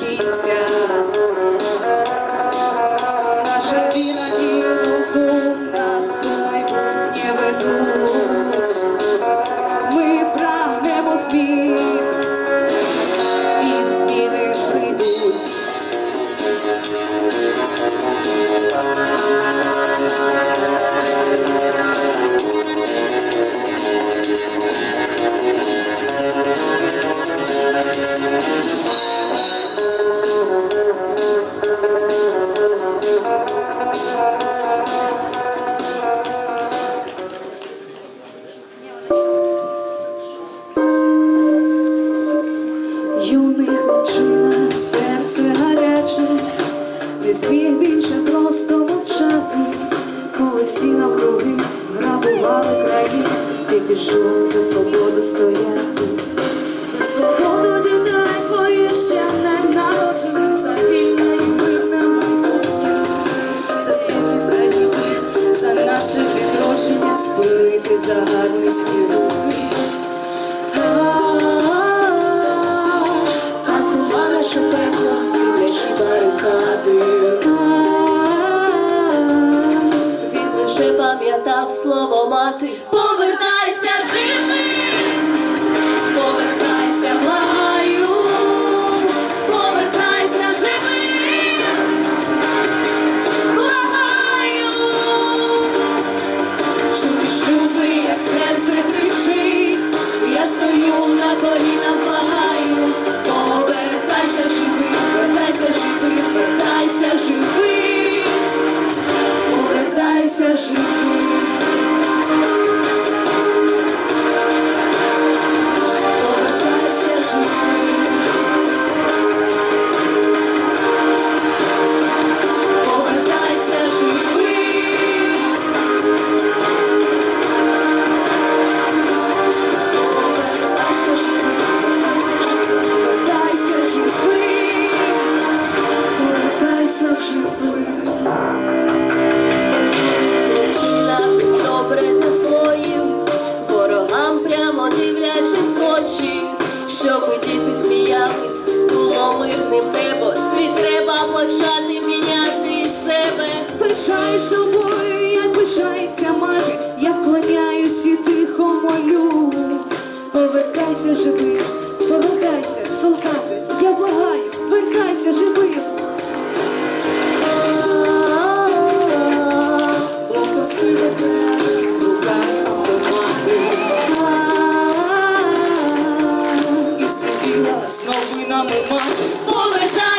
que пішов за свободу стояти, за свободу дітей твоїх ще не народжених, за вільне і мирне майбутнє, за спокій в країні, за наше відродження спинити за гарний руки. 可以。вертайся живим, повертайся, солдати, я благаю, вертайся живим. І сиділа з новинами мати, полета.